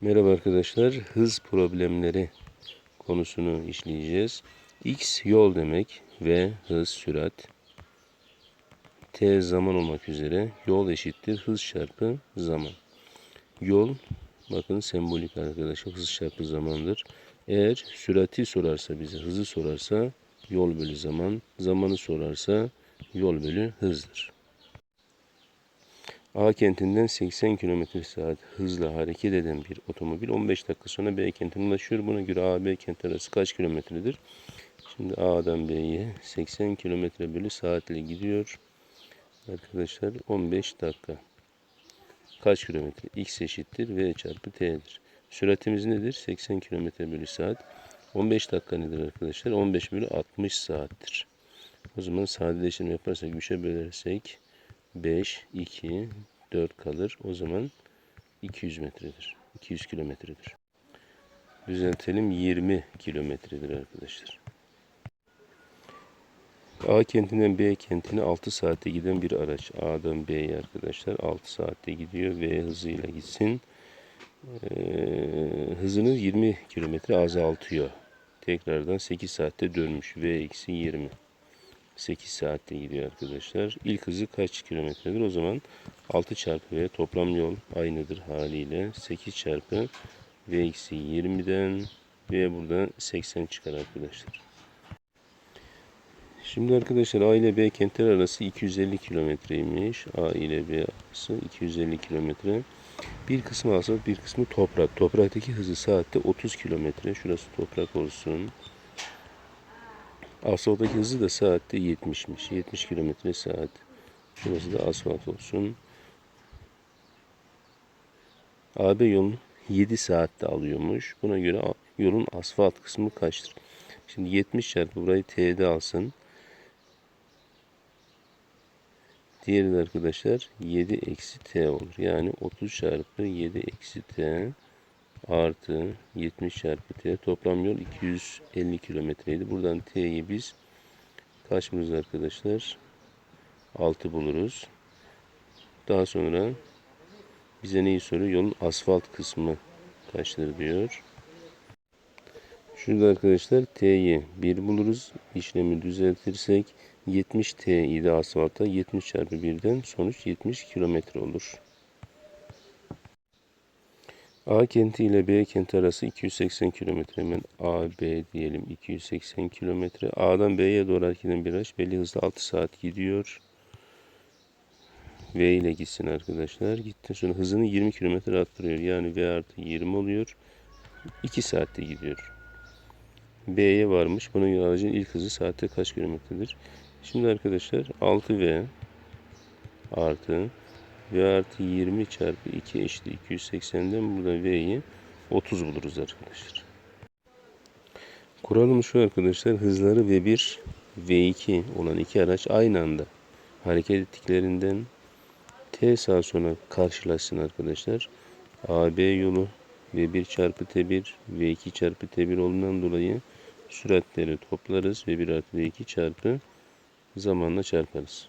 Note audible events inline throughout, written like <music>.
Merhaba arkadaşlar. Hız problemleri konusunu işleyeceğiz. X yol demek ve hız sürat. T zaman olmak üzere yol eşittir hız çarpı zaman. Yol bakın sembolik arkadaşlar hız çarpı zamandır. Eğer sürati sorarsa bize hızı sorarsa yol bölü zaman. Zamanı sorarsa yol bölü hızdır. A kentinden 80 km saat hızla hareket eden bir otomobil 15 dakika sonra B kentine ulaşıyor. Buna göre A B kent arası kaç kilometredir? Şimdi A'dan B'ye 80 km bölü saatle gidiyor. Arkadaşlar 15 dakika. Kaç kilometre? X eşittir V çarpı T'dir. Süratimiz nedir? 80 km bölü saat. 15 dakika nedir arkadaşlar? 15 bölü 60 saattir. O zaman sadeleştirme yaparsak 3'e bölersek 5, 2, 4 kalır. O zaman 200 metredir. 200 kilometredir. Düzeltelim 20 kilometredir arkadaşlar. A kentinden B kentine 6 saatte giden bir araç. A'dan B'ye arkadaşlar 6 saatte gidiyor. V hızıyla gitsin. Ee, hızını 20 kilometre azaltıyor. Tekrardan 8 saatte dönmüş. V eksi 20. 8 saatte gidiyor arkadaşlar. İlk hızı kaç kilometredir? O zaman 6 çarpı V toplam yol aynıdır haliyle. 8 çarpı V eksi 20'den V buradan 80 çıkar arkadaşlar. Şimdi arkadaşlar A ile B kentler arası 250 kilometreymiş. A ile B arası 250 kilometre. Bir kısmı asfalt bir kısmı toprak. Topraktaki hızı saatte 30 kilometre. Şurası toprak olsun. Asfalttaki hızı da saatte 70'miş. 70 kilometre saat. Şurası da asfalt olsun. AB yolunu 7 saatte alıyormuş. Buna göre yolun asfalt kısmı kaçtır? Şimdi 70 çarpı burayı T'de alsın. Diğeri de arkadaşlar 7 eksi T olur. Yani 30 çarpı 7 eksi T artı 70 çarpı T toplam yol 250 kilometreydi. Buradan T'yi biz kaç buluruz arkadaşlar? 6 buluruz. Daha sonra bize neyi soruyor? Yolun asfalt kısmı kaçtır diyor. Şurada arkadaşlar T'yi 1 buluruz. İşlemi düzeltirsek 70 T idi asfalta. 70 çarpı 1'den sonuç 70 kilometre olur. A kenti ile B kenti arası 280 kilometre. Hemen A, B diyelim 280 kilometre. A'dan B'ye doğru hareket bir araç belli hızla 6 saat gidiyor. V ile gitsin arkadaşlar. Gitti sonra hızını 20 kilometre arttırıyor. Yani V artı 20 oluyor. 2 saatte gidiyor. B'ye varmış. Bunun aracın ilk hızı saatte kaç kilometredir? Şimdi arkadaşlar 6V artı V artı 20 çarpı 2 eşittir 280'den burada V'yi 30 buluruz arkadaşlar. Kuralımız şu arkadaşlar. Hızları V1 V2 olan iki araç aynı anda hareket ettiklerinden T sağ sonra karşılaşsın arkadaşlar. AB yolu V1 çarpı T1 V2 çarpı T1 olduğundan dolayı süratleri toplarız. V1 artı V2 çarpı zamanla çarparız.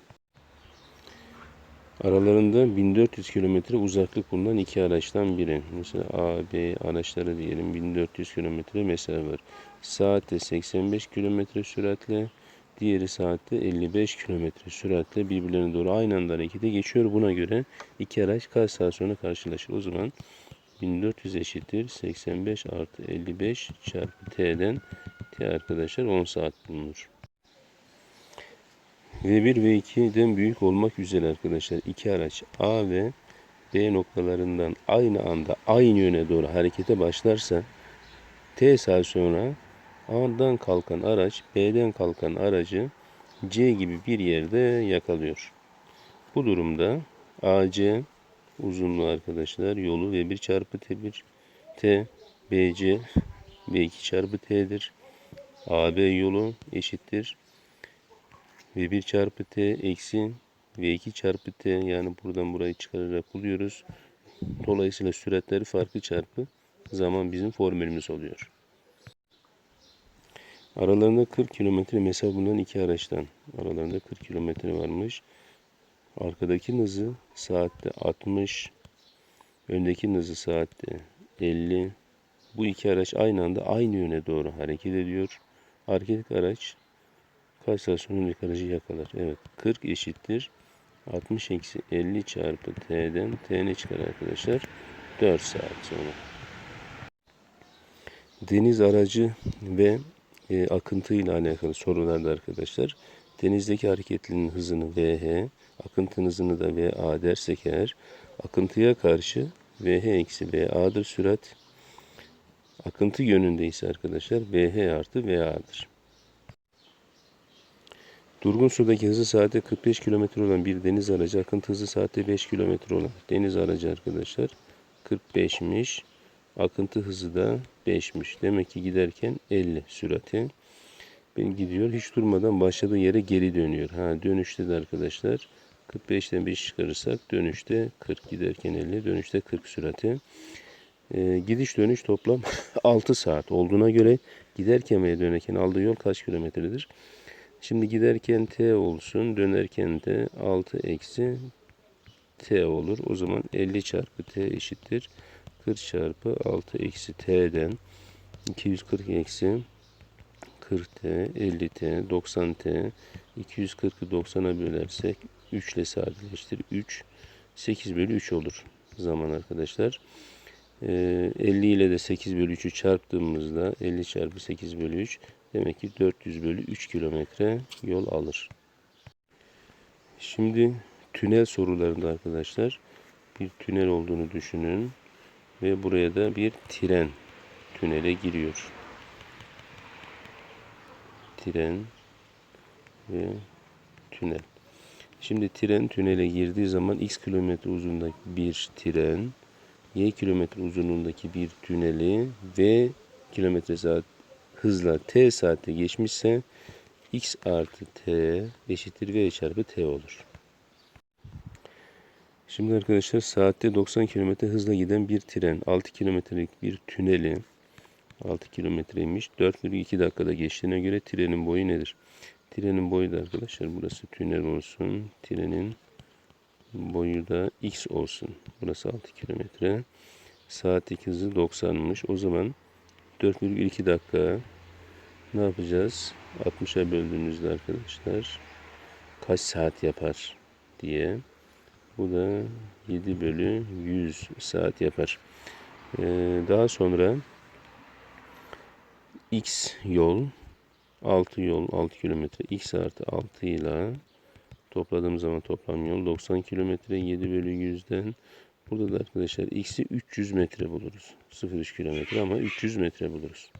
Aralarında 1400 kilometre uzaklık bulunan iki araçtan biri. Mesela A, B araçları diyelim 1400 kilometre mesafe var. Saatte 85 kilometre süratle, diğeri saatte 55 kilometre süratle birbirlerine doğru aynı anda harekete geçiyor. Buna göre iki araç kaç saat sonra karşılaşır? O zaman 1400 eşittir 85 artı 55 çarpı T'den T arkadaşlar 10 saat bulunur. V1 ve 2'den büyük olmak üzere arkadaşlar iki araç A ve B noktalarından aynı anda aynı yöne doğru harekete başlarsa T saat sonra A'dan kalkan araç B'den kalkan aracı C gibi bir yerde yakalıyor. Bu durumda AC uzunluğu arkadaşlar yolu V1 çarpı T1 T BC V2 çarpı T'dir. AB yolu eşittir V1 çarpı T eksi V2 çarpı T yani buradan burayı çıkararak buluyoruz. Dolayısıyla süratleri farkı çarpı zaman bizim formülümüz oluyor. Aralarında 40 kilometre mesafe bulunan iki araçtan. Aralarında 40 kilometre varmış. Arkadaki hızı saatte 60. Öndeki hızı saatte 50. Bu iki araç aynı anda aynı yöne doğru hareket ediyor. Arkadaki araç öndeki aracı yakalar? Evet 40 eşittir. 60 eksi 50 çarpı t'den t ne çıkar arkadaşlar? 4 saat sonra. Deniz aracı ve e, akıntı ile alakalı sorularda arkadaşlar denizdeki hareketlinin hızını VH, akıntının hızını da VA dersek eğer akıntıya karşı VH eksi VA'dır sürat. Akıntı yönünde ise arkadaşlar VH artı VA'dır. Durgun sudaki hızı saatte 45 km olan bir deniz aracı akıntı hızı saatte 5 km olan deniz aracı arkadaşlar 45'miş. Akıntı hızı da 5'miş. Demek ki giderken 50 sürati. Ben gidiyor hiç durmadan başladığı yere geri dönüyor. Ha dönüşte de arkadaşlar 45'ten 5 çıkarırsak dönüşte 40 giderken 50 dönüşte 40 sürati. Ee, gidiş dönüş toplam <laughs> 6 saat olduğuna göre giderken ve dönerken aldığı yol kaç kilometredir? Şimdi giderken t olsun dönerken de 6 eksi t olur. O zaman 50 çarpı t eşittir. 40 çarpı 6 eksi t'den 240 eksi 40t, 50t, 90t, 240'ı 90'a bölersek 3 ile sadeleştir. 3, 8 bölü 3 olur zaman arkadaşlar. Ee, 50 ile de 8 bölü 3'ü çarptığımızda 50 çarpı 8 bölü 3 demek ki 400 bölü 3 kilometre yol alır. Şimdi tünel sorularında arkadaşlar bir tünel olduğunu düşünün ve buraya da bir tren tünele giriyor. Tren ve tünel. Şimdi tren tünele girdiği zaman x kilometre uzunluğundaki bir tren, y kilometre uzunluğundaki bir tüneli ve kilometre saat hızla t saatte geçmişse x artı t eşittir v çarpı t olur. Şimdi arkadaşlar saatte 90 km hızla giden bir tren 6 kilometrelik bir tüneli 6 kilometreymiş 4,2 dakikada geçtiğine göre trenin boyu nedir? Trenin boyu da arkadaşlar burası tünel olsun. Trenin boyu da x olsun. Burası 6 kilometre. Saatlik hızı 90'mış. O zaman 4,2 dakika ne yapacağız? 60'a böldüğümüzde arkadaşlar kaç saat yapar diye. Bu da 7 bölü 100 saat yapar. Ee, daha sonra x yol 6 yol 6 kilometre x artı 6 ile topladığım zaman toplam yol 90 kilometre 7 bölü 100'den burada da arkadaşlar x'i 300 metre buluruz. 0,3 kilometre ama 300 metre buluruz.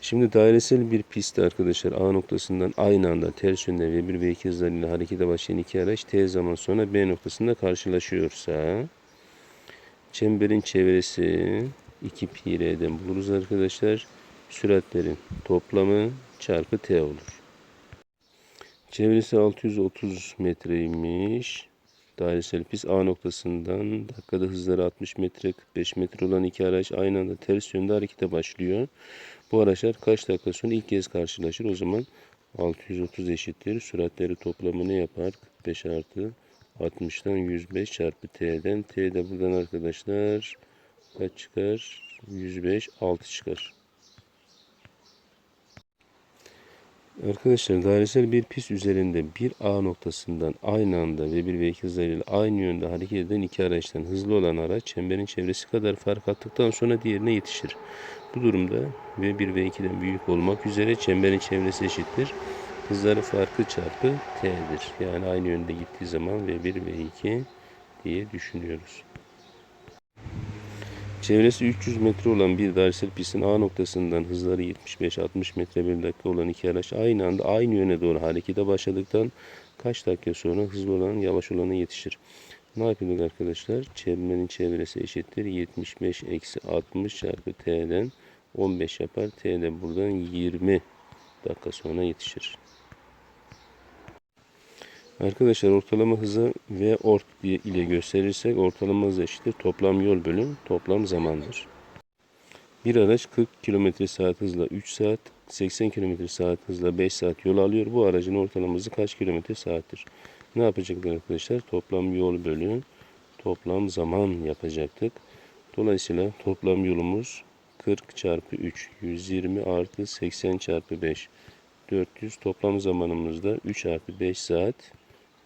Şimdi dairesel bir pistte arkadaşlar A noktasından aynı anda ters yönde ve 1 ve 2 hızlarıyla harekete başlayan iki araç t zaman sonra B noktasında karşılaşıyorsa çemberin çevresi 2 pi r'den buluruz arkadaşlar. Süratlerin toplamı çarpı t olur. Çevresi 630 metreymiş. Dairesel pist A noktasından dakikada hızları 60 metre 45 metre olan iki araç aynı anda ters yönde harekete başlıyor. Bu araçlar kaç dakika sonra ilk kez karşılaşır? O zaman 630 eşittir. Süratleri toplamı ne yapar? 45 artı 60'tan 105 çarpı t'den. T de buradan arkadaşlar kaç çıkar? 105 6 çıkar. Arkadaşlar dairesel bir pist üzerinde bir A noktasından aynı anda ve bir ve iki hızlarıyla aynı yönde hareket eden iki araçtan hızlı olan araç çemberin çevresi kadar fark attıktan sonra diğerine yetişir. Bu durumda V1 ve 2'den büyük olmak üzere çemberin çevresi eşittir. Hızları farkı çarpı T'dir. Yani aynı yönde gittiği zaman V1 ve 2 diye düşünüyoruz. Çevresi 300 metre olan bir dairesel pistin A noktasından hızları 75-60 metre bir dakika olan iki araç aynı anda aynı yöne doğru harekete başladıktan kaç dakika sonra hızlı olan yavaş olana yetişir. Ne yapıyorduk arkadaşlar? Çemberin çevresi eşittir. 75 eksi 60 çarpı t'den 15 yapar. T de buradan 20 dakika sonra yetişir. Arkadaşlar ortalama hızı v ort ile gösterirsek ortalama hız eşittir. Toplam yol bölüm toplam zamandır. Bir araç 40 km saat hızla 3 saat, 80 km saat hızla 5 saat yol alıyor. Bu aracın ortalama hızı kaç kilometre saattir? Ne yapacaklar arkadaşlar? Toplam yol bölü toplam zaman yapacaktık. Dolayısıyla toplam yolumuz 40 çarpı 3 120 artı 80 çarpı 5 400 toplam zamanımızda 3 artı 5 saat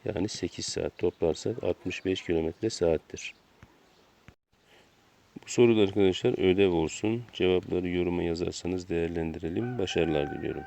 yani 8 saat toplarsak 65 kilometre saattir. Bu soruda arkadaşlar ödev olsun. Cevapları yoruma yazarsanız değerlendirelim. Başarılar diliyorum.